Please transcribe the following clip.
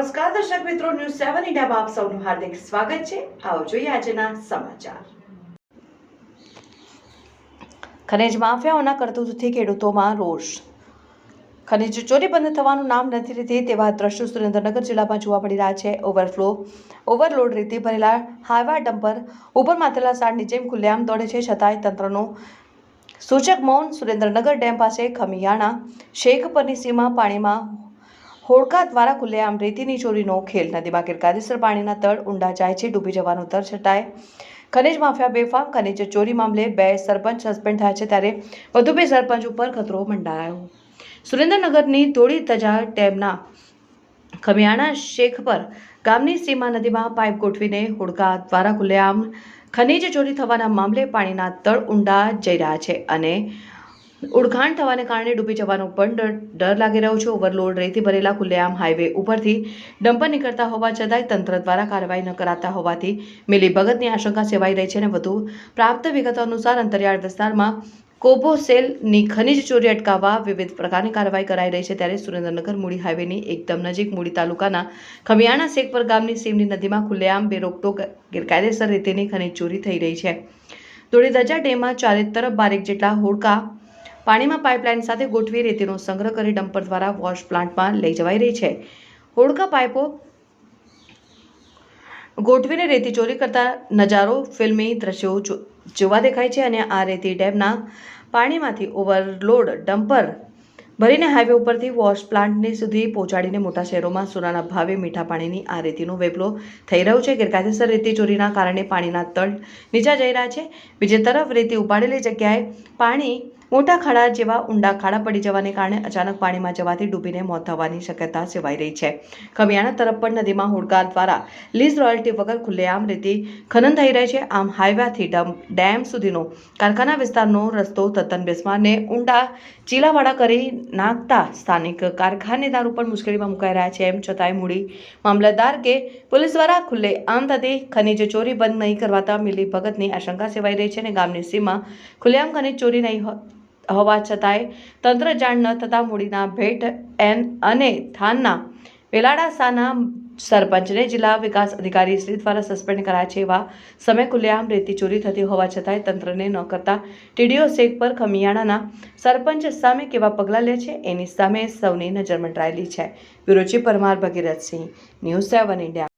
દર્શક મિત્રો ન્યૂઝ સેવન ઇન્ડિયામાં આપ સૌનું હાર્દિક સ્વાગત છે. આવો જોઈએ આજના સમાચાર. ખનિજ માફિયાઓના કરતૂતથી ખેડૂતોમાં રોષ. ખનિજ ચોરી બંધ થવાનું નામ નથી લેતી તેવા દ્રશ્યો સુરેન્દ્રનગર જિલ્લામાં જોવા મળી રહ્યા છે. ઓવરફ્લો ઓવરલોડ રીતે ભરેલા હાઈવા ડમ્પર ઉપર માથેલા સાડની જેમ ખુલ્લેઆમ દોડે છે. છતાંય તંત્રનો સૂચક મૌન સુરેન્દ્રનગર ડેમ પાસે ખમિયાણા શેખ પરની સીમા પાણીમાં હોડકા દ્વારા ખુલ્લેઆમ રેતીની ચોરીનો ખેલ. નદીમાં ગેરકાયદેસર પાણીના તળ ઊંડા જાય છે, ડૂબી જવાનો તર છટાય. ખનિજ માફિયા બેફામ, ખનિજ ચોરી મામલે બે સરપંચ સસ્પેન્ડ થયા છે ત્યારે વધુ બે સરપંચ ઉપર ખતરો મંડાયો. સુરેન્દ્રનગરની તોડી તજા ડેમના ખમિયાણા શેખ પર ગામની સીમા નદીમાં પાઇપ ગોઠવીને હોડકા દ્વારા ખુલ્લેઆમ ખનિજ ચોરી થવાના મામલે પાણીના તળ ઊંડા જઈ રહ્યા છે અને ઉડખાણ થવાને કારણે ડૂબી જવાનો પણ ડર લાગી રહ્યો છે. ઓવરલોડ રેતી ભરેલા ખુલ્લેઆમ હાઈવે ઉપરથી ડમ્પર નીકળતા હોવા છતાંય તંત્ર દ્વારા કાર્યવાહી ન કરાતા હોવાથી મિલીભગતની આશંકા સેવાઈ રહી છે અને વધુ પ્રાપ્ત વિગતો અનુસાર અંતરિયાળ વિસ્તારમાં કોબોસેલની ખનિજ ચોરી અટકાવવા વિવિધ પ્રકારની કાર્યવાહી કરાઈ રહી છે. ત્યારે સુરેન્દ્રનગર મૂડી હાઈવેની એકદમ નજીક મૂડી તાલુકાના ખમિયાણા શેખપર ગામની સીમની નદીમાં ખુલ્લેઆમ બેરોકટોક ગેરકાયદેસર રીતેની ખનિજ ચોરી થઈ રહી છે. ધોળીધજા ડેમમાં ચારે તરફ બારેક જેટલા હોડકા પાણીમાં પાઇપલાઇન સાથે ગોઠવી રેતીનો સંગ્રહ કરી ડમ્પર દ્વારા વોશ પ્લાન્ટમાં લઈ જવાઈ રહી છે. હોડકા પાઇપો ગોઠવીને રેતી ચોરી કરતા નજારો, ફિલ્મી દ્રશ્યો જોવા દેખાય છે અને આ રેતી ડેમના પાણીમાંથી ઓવરલોડ ડમ્પર ભરીને હાઈવે ઉપરથી વોશ પ્લાન્ટને સુધી પહોંચાડીને મોટા શહેરોમાં સોનાના ભાવે મીઠા પાણીની આ રેતીનો વેપલો થઈ રહ્યો છે. ગેરકાયદેસર રેતી ચોરીના કારણે પાણીના તળ નીચા જઈ રહ્યા છે. બીજી તરફ રેતી ઉપાડેલી જગ્યાએ પાણી મોટા ખાડા જેવા ઊંડા ખાડા પડી જવાને કારણે અચાનક પાણીમાં જવાથી ડૂબીને મોત થવાની શક્યતા સેવાઈ રહી છે. ખમિયાણા તરફ પણ નદીમાં હોડકાર દ્વારા લીઝ રોયલ્ટી વગર ખુલ્લેઆમ રીતે ખનન થઈ રહી છે. આમ હાઈવેથી ડમ સુધીનો કારખાના વિસ્તારનો રસ્તો તદ્દન બિસ્મારને ઊંડા ચીલાવાડા કરી નાખતા સ્થાનિક કારખાનેદાર ઉપર મુશ્કેલીમાં મુકાઈ રહ્યા છે. એમ છતાંય મૂડી મામલતદાર કે પોલીસ દ્વારા ખુલ્લે આમ થતી ખનીજ ચોરી બંધ નહીં કરવાતા મિલી ભગતની આશંકા સેવાઈ રહી છે અને ગામની સીમા ખુલ્લેઆમ ખનીજ ચોરી નહીં હોવા છતાંય તંત્ર જાણ ન થતાં મૂડીના ભેટ એન અને થાનના વેલાડાસાના સરપંચને જિલ્લા વિકાસ અધિકારી શ્રી દ્વારા સસ્પેન્ડ કરાયા છે એવા સમય ખુલ્લેઆમ રેતી ચોરી થતી હોવા છતાંય તંત્રને ન કરતા ટીડીઓ શેખ પર ખમિયાણાના સરપંચ સામે કેવા પગલાં લે છે એની સામે સૌની નજર મંડરાયેલી છે. વિરોચી Parmar Bhagirathsinh, news seven India.